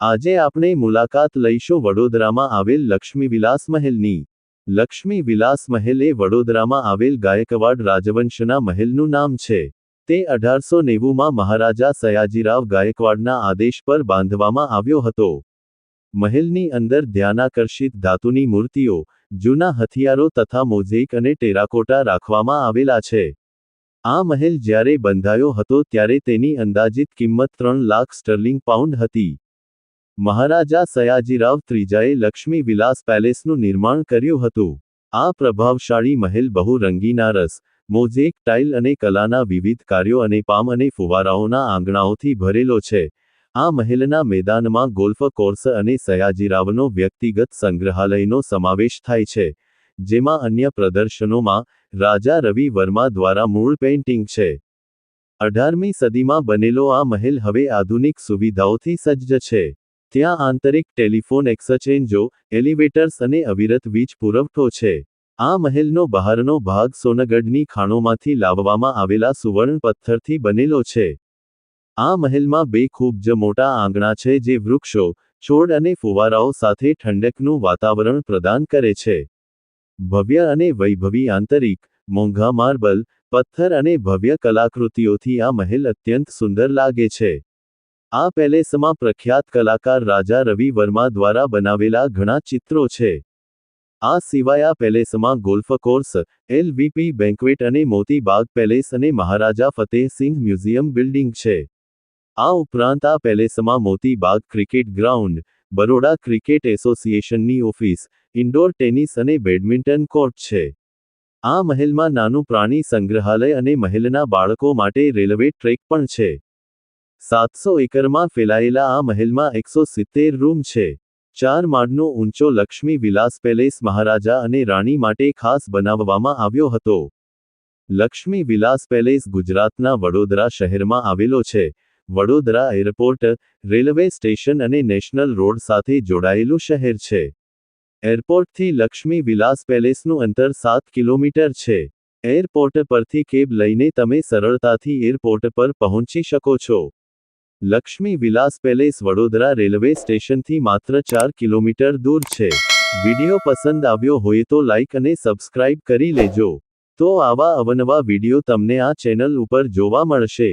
આજે આપણે મુલાકાત લઈશું વડોદરામાં આવેલ લક્ષ્મી વિલાસ મહેલની. લક્ષ્મી વિલાસ મહેલ એ વડોદરામાં આવેલ ગાયકવાડ રાજવંશના મહેલનું નામ છે. તે અઢારસો નેવુંમાં મહારાજા સયાજીરાવ ગાયકવાડના આદેશ પર બાંધવામાં આવ્યો હતો. મહેલની અંદર ધ્યાનાકર્ષિત ધાતુની મૂર્તિઓ, જૂના હથિયારો તથા મોઝેઇક અને ટેરાકોટા રાખવામાં આવેલા છે. આ મહેલ જ્યારે બંધાયો હતો ત્યારે તેની અંદાજિત કિંમત ત્રણ લાખ સ્ટર્લિંગ પાઉન્ડ હતી. મહારાજા સયાજીરાવ ત્રીજાએ લક્ષ્મી વિલાસ પેલેસનું નિર્માણ કર્યું હતું. આ પ્રભાવશાળી મહેલ બહુ રંગીના રસ, મોઝેક, ટાઇલ અને કલાના વિવિધ કાર્યો અને પામ અને ફુવારાઓના આંગણાઓથી ભરેલો છે. આ મહેલના મેદાનમાં ગોલ્ફ કોર્સ અને સયાજીરાવનો વ્યક્તિગત સંગ્રહાલયનો સમાવેશ થાય છે, જેમાં અન્ય પ્રદર્શનોમાં રાજા રવિ વર્મા દ્વારા મૂળ પેઇન્ટિંગ છે. અઢારમી સદીમાં બનેલો આ મહેલ હવે આધુનિક સુવિધાઓથી સજ્જ છે. ત્યાં આંતરિક ટેલિફોન એક્સચેન્જો, એલિવેટર્સ અને અવિરત વીજ પુરવઠો છે. આ મહેલનો બહારનો ભાગ સોનગઢની ખાણોમાંથી લાવવામાં આવેલા સુવર્ણ પથ્થરથી બનેલો છે. આ મહેલમાં બે ખૂબ જ મોટા આંગણા છે જે વૃક્ષો, છોડ અને ફુવારાઓ સાથે ઠંડકનું વાતાવરણ પ્રદાન કરે છે. ભવ્ય અને વૈભવી આંતરિક, મોંઘા માર્બલ, પથ્થર અને ભવ્ય કલાકૃતિઓથી આ મહેલ અત્યંત સુંદર લાગે છે. આ પેલેસમાં પ્રખ્યાત કલાકાર રાજા રવિ વર્મા દ્વારા બનાવેલા ઘણા ચિત્રો છે. આ સિવાય આ પેલેસમાં ગોલ્ફ કોર્સ એલવીપી બેન્ક્વેટ અને મોતીબાગ પેલેસ અને મહારાજા ફતેહસિંહ મ્યુઝિયમ બિલ્ડિંગ છે. આ ઉપરાંત આ પેલેસમાં Motibagh cricket ground, Baroda cricket એસોસિએશનની office, indoor tennis અને બેડમિન્ટન કોર્ટ છે. આ મહેલમાં નાનું પ્રાણી સંગ્રહાલય અને મહેલના બાળકો માટે રેલવે ટ્રેક પણ છે. સાતસો એકરમાં ફેલાયેલા આ મહેલમાં એકસો સિત્તેર રૂમ છે. ચાર માળનો ઊંચો લક્ષ્મી વિલાસ પેલેસ મહારાજા અને રાણી માટે ખાસ બનાવવામાં આવ્યો હતો. લક્ષ્મી વિલાસ પેલેસ ગુજરાતના વડોદરા શહેરમાં આવેલો છે. વડોદરા એરપોર્ટ, રેલવે સ્ટેશન અને નેશનલ રોડ સાથે જોડાયેલું શહેર છે. એરપોર્ટથી લક્ષ્મી વિલાસ પેલેસનું અંતર સાત કિલોમીટર છે. એરપોર્ટ પરથી કેબ લઈને તમે સરળતાથી એરપોર્ટ પર પહોંચી શકો છો. લક્ષ્મી વિલાસ પેલેસ વડોદરા રેલવે સ્ટેશનથી માત્ર ચાર કિલોમીટર દૂર છે. વિડિયો પસંદ આવ્યો હોય તો લાઇક અને સબસ્ક્રાઇબ કરી લેજો. તો આવા અવનવા વીડિયો તમને આ ચેનલ ઉપર જોવા મળશે.